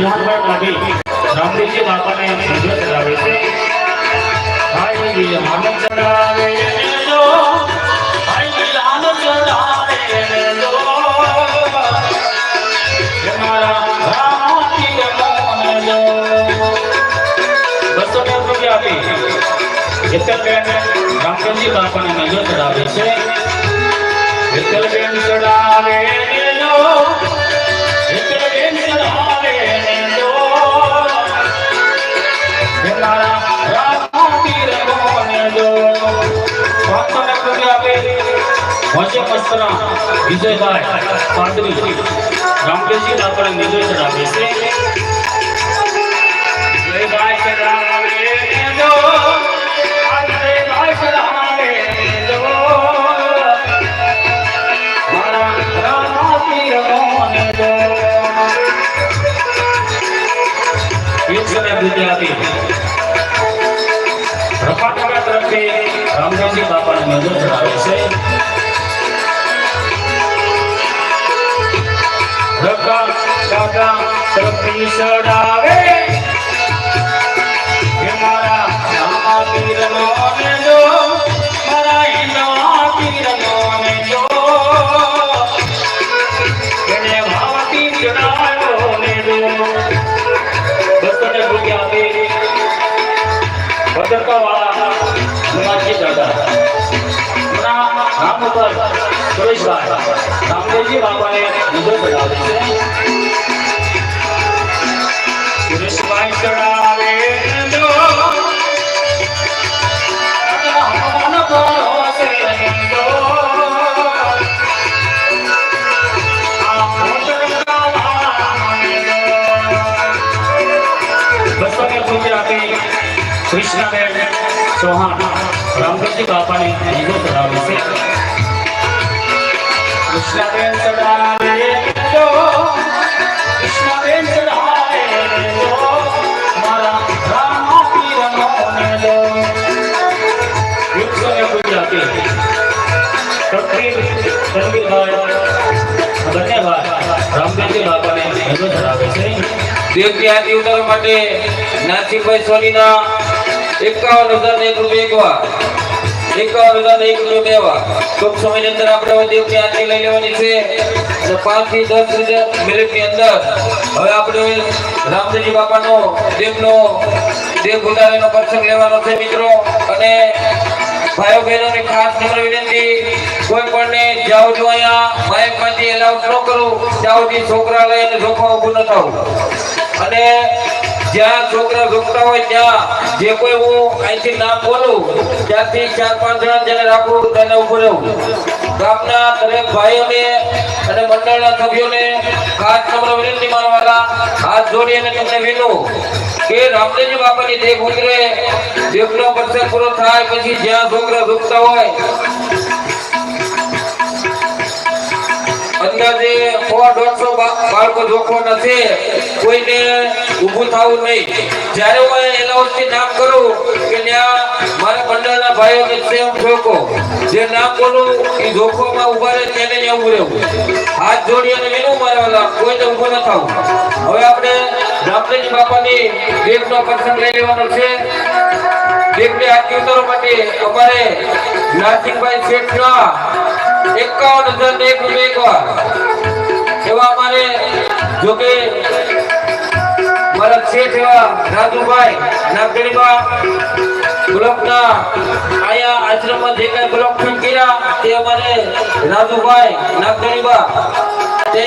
વિહાનભાઈ માભી રામદેવજી બાપાને પૂજા કરાવે છે. વિહાન ચડાવે. વિહાન ચડાવે બસો રામદેવજી બાપાને નજર ચડાવે છે. હેતલબેન ચડાવે. પાંચસો ને રૂપિયા આપી મોજે મસ્તરા વિજયભાઈ પાંદરી રામદેવજી બાપાને નજર ચડાવે છે જય ભાઈ ચડાવે લો આજે ભાઈ ચડાવે લો મારા રામાતી રમોને લો ઈશ્વરે વિદ્યાર્થી રપાટકા તરફથી રામદાસજી બાપાને નજર ધરાવે છે. સુરેશભાઈ. રામદેવજી બાપાને નિધો ચડાવે છે સુરેશભાઈ ચડાવે કૃષ્ણબેન ચૌહાણ. રામદેવજી બાપાને નિધો ચડાવે છે કૃષ્ણબેન ચડાવે જો કૃષ્ણબેન ચડાવે મારા રામ લો ગુજરાતી. તનવીરભાઈ રામદેવજી બાપાને છે. દેવની આ ઉતારવા માટે નાસિકભાઈ સોનીના એકાવન હજાર એક રૂપિયા એકવા એકાવન અનુદાન એક રૂપિયા દેવા. ટૂંક સમયની અંદર આપણે ઉદ્યોગ આરતી લઈ લેવાની છે. અને પાંચથી દસ મિનિટની અંદર હવે આપણે રામદેવજી બાપાનો દેવનો દેવ ઉતારેનો પ્રસંગ લેવાનો છે મિત્રો. અને ભાઈઓ બહેનોની ખાસ નમ્ર વિનંતી, કોઈ પણને જાઓ જો અહીંયા માઇકમાંથી એલાઉડ ન કરું, જાઓ છોકરા લઈ અને જોખમ ઊભું ન થવું અને જ્યાં છોકરા રોકતા હોય ત્યાં જે કોઈ હું અહીંથી નામ બોલું, ત્યાંથી ચાર પાંચ જણા જેને રાખું તેને ઊભું રહેવું. ગામના દરેક ભાઈઓને અને મંડળના સભ્યોને ખાસ નમ્ર વિનંતી માનવાના હાથ જોડી અને તમને વિનું કે રામદેવજી બાપાની દેવ ઉતરે દેવનો પ્રસંગ પૂરો થાય પછી જ્યાં છોકરા રોકતા હોય દોઢસો બાળકો જોખવાના નથી. કોઈને ઊભું થવું નહીં. જ્યારે હું એલાઉન્સથી નામ કરું કે ત્યાં મારા મંડળના ભાઈઓને સેમ જે નામ બોલું એ જોખોમાં ઊભા રહે તેને ત્યાં ઊભું રહેવું. હાથ જોડી અને વિનું મારા કોઈને ઊભું ન થવું હવે આપણે રામદેવજી બાપાની દેવનો પ્રસંગ લઈ લેવાનો છે. દેવની ઉતારવા માટે અમારે નાસિંગભાઈ શેઠના એકાવન હજાર એક અમારે જોકે મારા શેઠ એવા રાજુભાઈ નાગડીમાં બ્લોકના આયા આશ્રમમાં જે કઈ બ્લોક ફીટ કર્યા તે અમારે રાજુભાઈ નાગડીમાં તે